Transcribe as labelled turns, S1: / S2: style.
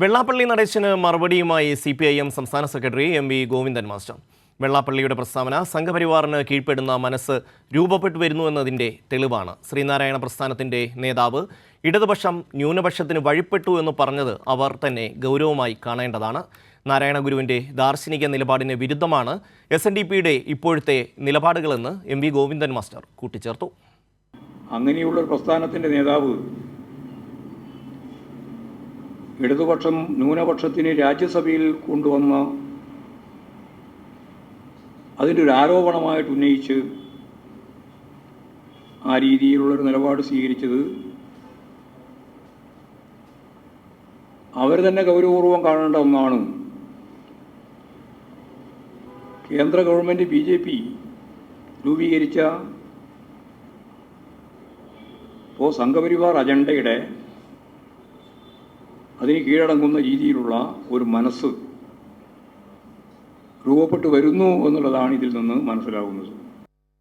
S1: വെള്ളാപ്പള്ളി നടേശന് മറുപടിയുമായി C P I M സംസ്ഥാന secretary M V Govindan master. വെള്ളാപ്പള്ളിയുടെ പ്രസ്താവന സംഘപരിവാറിന് കീഴ്പ്പെടുന്ന മനസ്സ് രൂപപ്പെട്ടു വരുന്നുവെന്നതിന്റെ തെളിവാണ്. ശ്രീനാരായണ പ്രസ്ഥാനത്തിന്റെ നേതാവ് ഇടതുപക്ഷം ന്യൂനപക്ഷത്തിന് വഴിപ്പെട്ടു എന്ന് പറഞ്ഞത് അവർ തന്നെ ഗൗരവമായി കാണേണ്ടതാണ്. നാരായണഗുരുവിന്റെ ദാർശനിക നിലപാടിന് വിരുദ്ധമാണ് എസ് എൻ ഡി പിയുടെ ഇപ്പോഴത്തെ നിലപാടുകളെന്ന് എം വി ഗോവിന്ദൻ മാസ്റ്റർ കൂട്ടിച്ചേർത്തു.
S2: അങ്ങനെയുള്ള പ്രസ്ഥാനത്തിന്റെ നേതാവ് ഇടതുപക്ഷം ന്യൂനപക്ഷത്തിന് രാജ്യസഭയിൽ കൊണ്ടുവന്ന അതിന്റെ ഒരു ആരോപണമായിട്ട് ഉന്നയിച്ച് ആ രീതിയിലുള്ളൊരു നിലപാട് സ്വീകരിച്ചത് അവർ തന്നെ ഗൗരവപൂർവം കാണേണ്ട ഒന്നാണ്. കേന്ദ്ര ഗവൺമെന്റ് ബി ജെ പി രൂപീകരിച്ച ഇപ്പോൾ സംഘപരിവാർ അജണ്ടയുടെ അതിന് കീഴടങ്ങുന്ന രീതിയിലുള്ള ഒരു മനസ്സ് രൂപപ്പെട്ടു വരുന്നു എന്നുള്ളതാണ് ഇതിൽ നിന്ന് മനസ്സിലാകുന്നത്.